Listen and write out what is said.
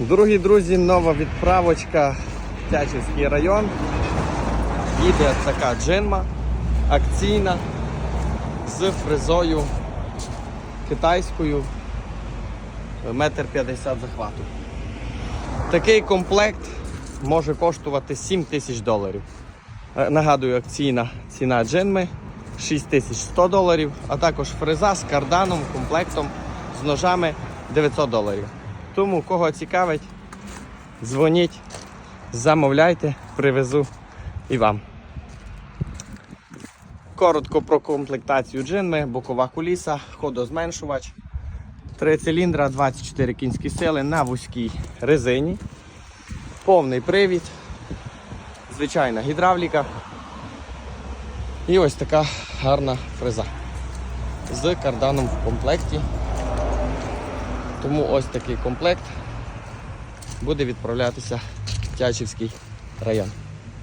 Дорогі друзі, нова відправочка Тячівський район. Їде така джинма акційна з фрезою китайською метр п'ятдесят захвату. Такий комплект може коштувати 7 тисяч доларів. Е, Нагадую, акційна ціна джинми 6100 доларів, а також фреза з карданом, комплектом з ножами 900 доларів. Тому кого цікавить, дзвоніть, замовляйте, привезу і вам. Коротко про комплектацію джинми, бокова куліса, ходозменшувач, три циліндра, 24 кінські сили на вузькій резині, повний привід, звичайна гідравліка. І ось така гарна фреза з карданом в комплекті. Тому ось такий комплект буде відправлятися в Тячівський район.